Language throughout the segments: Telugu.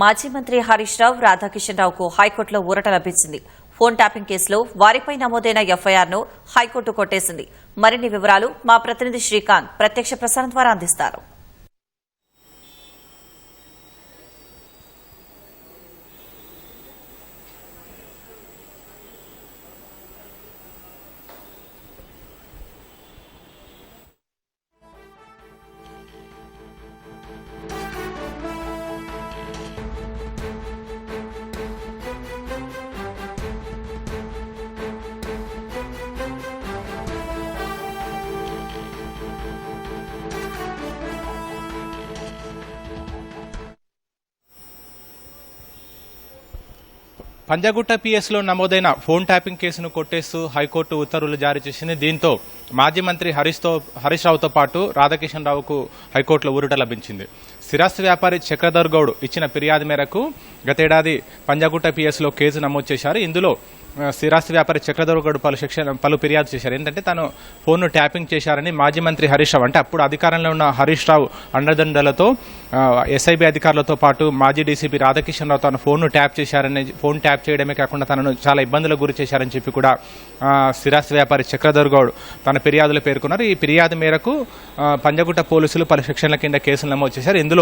మాజీ మంత్రి హరీష్ రావు రాధాకిషన్ రావుకు హైకోర్టులో ఊరట లభించింది. ఫోన్ ట్యాపింగ్ కేసులో వారిపై నమోదైన ఎఫ్ఐఆర్ను హైకోర్టు కొట్టేసింది. మరిన్ని వివరాలు మా ప్రతినిధి శ్రీకాంత్ ప్రత్యక్ష ప్రసారం ద్వారా అందిస్తారు. పంజాగుట్ట పిఎస్లో నమోదైన ఫోన్ ట్యాపింగ్ కేసును కొట్టేస్తూ హైకోర్టు ఉత్తర్వులు జారీ చేసింది. దీంతో మాజీ మంత్రి హరీష్తో హరీష్ రావుతో పాటు రాధాకిషన్ రావుకు హైకోర్టులో ఊరుట లభించింది. స్థిరాస్తి వ్యాపారి చక్రధర్ గౌడ్ ఇచ్చిన ఫిర్యాదు మేరకు గతేడాది పంజాగుట్ట పిఎస్లో కేసు నమోదు చేశారు. ఇందులో స్థిరాస్తి వ్యాపారి చక్రధర్ గౌడ్ పలు శిక్షణ పలు ఫిర్యాదు చేశారు. ఏంటంటే తను ఫోన్ను ట్యాపింగ్ చేశారని మాజీ మంత్రి హరీష్ రావు అంటే అప్పుడు అధికారంలో ఉన్న హరీష్ రావు అండదండలతో ఎస్ఐబి అధికారులతో పాటు మాజీ డీసీపీ రాధాకిషన్ రావు తన ఫోన్ను ట్యాప్ చేశారని ఫోన్ ట్యాప్ చేయడమే కాకుండా తనను చాలా ఇబ్బందులకు గురి చేశారని చెప్పి కూడా స్థిరాస్తి వ్యాపారి చక్రధర్ గౌడ్ తన ఫిర్యాదులు పేర్కొన్నారు. ఈ ఫిర్యాదు మేరకు పంజగుట్ట పోలీసులు పలు శిక్షణల కింద కేసులు నమోదు చేశారు. ఇందులో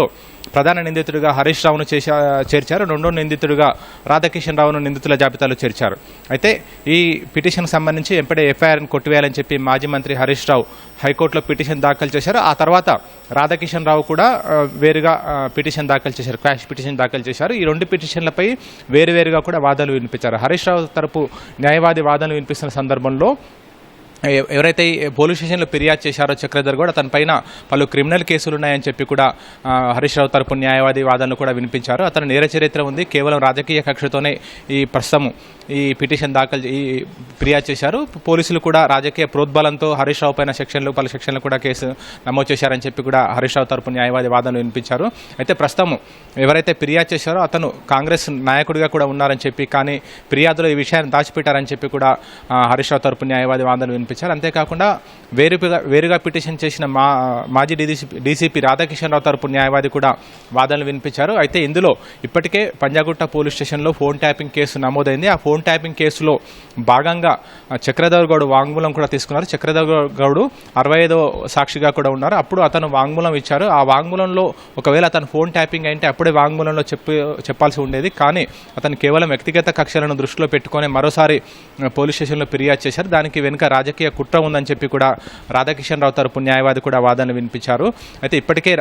ప్రధాన నిందితుడిగా హరీష్ రావును చేశా చేర్చారు. రెండో నిందితుడిగా రాధాకిషన్ రావును నిందితుల జాబితాలో చేర్చారు. అయితే ఈ పిటిషన్కి సంబంధించి ఎంపడే ఎఫ్ఐఆర్ని కొట్టివేయాలని చెప్పి మాజీ మంత్రి హరీష్ రావు హైకోర్టులో పిటిషన్ దాఖలు చేశారు. ఆ తర్వాత రాధాకిషన్ రావు కూడా వేరుగా పిటిషన్ దాఖలు చేశారు. క్రాష్ పిటిషన్ దాఖలు చేశారు. ఈ రెండు పిటిషన్లపై వేరువేరుగా కూడా వాదనలు వినిపించారు. హరీష్ రావు తరపు న్యాయవాది వాదనలు వినిపిస్తున్న సందర్భంలో ఎవరైతే పోలీస్ స్టేషన్లో ఫిర్యాదు చేశారో చక్రధర్ కూడా తన పైన పలు క్రిమినల్ కేసులు ఉన్నాయని చెప్పి కూడా హరీష్ రావు తరపు న్యాయవాది వాదనలు కూడా వినిపించారు. అతను నేర చరిత్ర ఉంది. కేవలం రాజకీయ కక్షతోనే ఈ ప్రస్తుతం ఈ పిటిషన్ దాఖలు చే- ఈ ఫిర్యాదు చేశారు. పోలీసులు కూడా రాజకీయ ప్రోద్బలంతో హరీష్ రావు పైన సెక్షన్లు పలు సెక్షన్లు కూడా కేసు నమోదు చేశారని చెప్పి కూడా హరీష్ రావు తరపు న్యాయవాది వాదనలు వినిపించారు. అయితే ప్రస్తుతం ఎవరైతే ఫిర్యాదు చేశారో అతను కాంగ్రెస్ నాయకుడిగా కూడా ఉన్నారని చెప్పి కానీ ఫిర్యాదులో ఈ విషయాన్ని దాచిపెట్టారని చెప్పి కూడా హరీష్ రావు తరపు న్యాయవాది వాదనలు పంపించారు. అంతేకాకుండా వేరుగా వేరుగా పిటిషన్ చేసిన మా మాజీ డీసీపీ డీసీపీ రాధాకిషన్ రావు తరపు న్యాయవాది కూడా వాదనలు వినిపించారు. అయితే ఇందులో ఇప్పటికే పంజాగుట్ట పోలీస్ స్టేషన్లో ఫోన్ ట్యాపింగ్ కేసు నమోదైంది. ఆ ఫోన్ ట్యాపింగ్ కేసులో భాగంగా ఆ, చక్రధర్ గౌడ్ వాంగ్మూలం కూడా తీసుకున్నారు. చక్రధర్ గౌడ్ అరవై ఐదో సాక్షిగా కూడా ఉన్నారు. అప్పుడు అతను వాంగ్మూలం ఇచ్చారు. ఆ వాంగ్మూలంలో ఒకవేళ అతను ఫోన్ ట్యాపింగ్ అయితే అప్పుడే వాంగ్మూలంలో చెప్పి చెప్పాల్సి ఉండేది. కానీ అతను కేవలం వ్యక్తిగత కక్షలను దృష్టిలో పెట్టుకొని మరోసారి పోలీస్ స్టేషన్లో ఫిర్యాదు చేశారు. దానికి వెనుక రాజకీయ కుట్ర ఉందని చెప్పి కూడా రాధాకిషన్ రావు తరపు న్యాయవాది కూడా వాదనలు వినిపించారు. అయితే ఇప్పటికే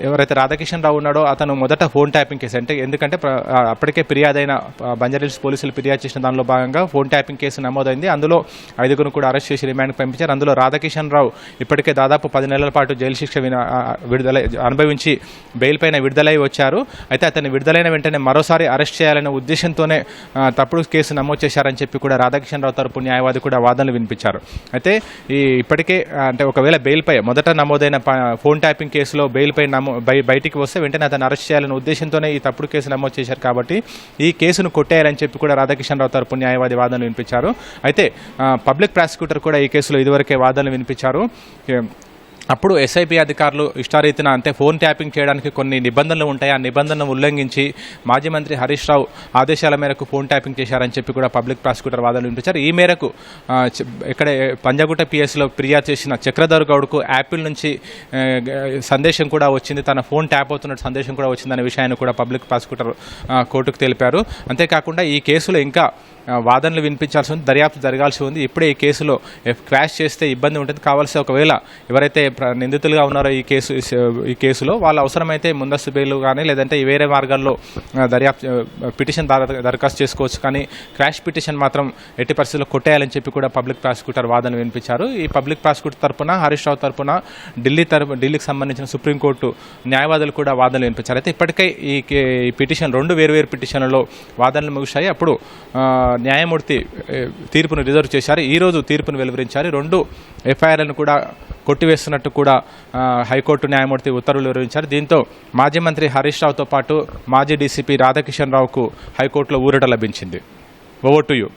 ఎవరైతే రాధాకిషన్ రావు ఉన్నాడో అతను మొదట ఫోన్ ట్యాపింగ్ కేసు అంటే ఎందుకంటే అప్పటికే ఫిర్యాదైన అయిన బంజారాహిల్స్ పోలీసులు ఫిర్యాదు చేసిన దానిలో భాగంగా ఫోన్ ట్యాపింగ్ కేసు నమోదైంది. అందులో ఐదుగురు కూడా అరెస్ట్ చేసి రిమాండ్కి పంపించారు. అందులో రాధాకిషన్ రావు ఇప్పటికే దాదాపు పది నెలల పాటు జైలు శిక్ష విన- విడుదల అనుభవించి బెయిల్ పైన విడుదలై వచ్చారు. అయితే అతన్ని విడుదలైన వెంటనే మరోసారి అరెస్ట్ చేయాలనే ఉద్దేశంతోనే తప్పుడు కేసు నమోదు చేశారని చెప్పి కూడా రాధాకిషన్ రావు తరపు న్యాయవాది కూడా వాదనలు వినిపించారు అయితే ఈ ఇప్పటికే అంటే ఒకవేళ బెయిల్పై మొదట నమోదైన ఫోన్ ట్యాపింగ్ కేసులో బెయిల్పై నమో బయటికి వస్తే వెంటనే అతను అరెస్ట్ చేయాలనే ఉద్దేశంతోనే ఈ తప్పుడు కేసు నమోదు చేశారు కాబట్టి ఈ కేసును కొట్టేయాలని చెప్పి కూడా రాధాకిషన్ రావు తరపు న్యాయవాది వాదనలు వినిపించారు. అయితే పబ్లిక్ ప్రాసిక్యూటర్ కూడా ఈ కేసులో ఇదివరకే వాదనలు వినిపించారు. అప్పుడు ఎస్ఐపి అధికారులు ఇష్టారీతిన అంటే ఫోన్ ట్యాపింగ్ చేయడానికి కొన్ని నిబంధనలు ఉంటాయి. ఆ నిబంధనలు ఉల్లంఘించి మాజీ మంత్రి హరీష్ రావు ఆదేశాల మేరకు ఫోన్ ట్యాపింగ్ చేశారని చెప్పి కూడా పబ్లిక్ ప్రాసిక్యూటర్ వాదనలు వినిపించారు. ఈ మేరకు ఇక్కడ పంజాగుట్ట పిఎస్లో ఫిర్యాదు చేసిన చక్రధర్ గౌడ్కు యాపిల్ నుంచి సందేశం కూడా వచ్చింది. తన ఫోన్ ట్యాప్ అవుతున్న సందేశం కూడా వచ్చిందనే విషయాన్ని కూడా పబ్లిక్ ప్రాసిక్యూటర్ కోర్టుకు తెలిపారు. అంతేకాకుండా ఈ కేసులో ఇంకా వాదనలు వినిపించాల్సి ఉంది దర్యాప్తు జరగాల్సి ఉంది. ఇప్పుడే ఈ కేసులో క్వాష్ చేస్తే ఇబ్బంది ఉంటుంది. కావాల్సి ఒకవేళ ఎవరైతే నిందితులుగా ఉన్నారో ఈ కేసు ఈ కేసులో వాళ్ళు అవసరమైతే ముందస్తు బెయిల్ కానీ లేదంటే వేరే మార్గాల్లో దర్యాప్తు పిటిషన్ దరఖాస్తు చేసుకోవచ్చు. కానీ క్రాష్ పిటిషన్ మాత్రం ఎట్టి పరిస్థితుల్లో కొట్టేయాలని చెప్పి కూడా పబ్లిక్ ప్రాసిక్యూటర్ వాదనలు వినిపించారు. ఈ పబ్లిక్ ప్రాసిక్యూటర్ తరపున హరీష్ రావు తరపున ఢిల్లీ తరపు ఢిల్లీకి సంబంధించిన సుప్రీంకోర్టు న్యాయవాదులు కూడా వాదనలు వినిపించారు. అయితే ఇప్పటికే ఈ కే- ఈ పిటిషన్ రెండు వేరువేరు పిటిషన్లలో వాదనలు ముగిశాయి. అప్పుడు న్యాయమూర్తి తీర్పును రిజర్వ్ చేశారు. ఈరోజు తీర్పును వెలువరించారు. రెండు ఎఫ్ఐఆర్లను కూడా కొట్టివేస్తున్నట్టు కూడా హైకోర్టు న్యాయమూర్తి ఉత్తర్వులు వివరించారు. దీంతో మాజీ మంత్రి హరీష్ రావుతో పాటు మాజీ డీసీపీ రాధాకిషన్ రావుకు హైకోర్టులో ఊరట లభించింది. Over to you.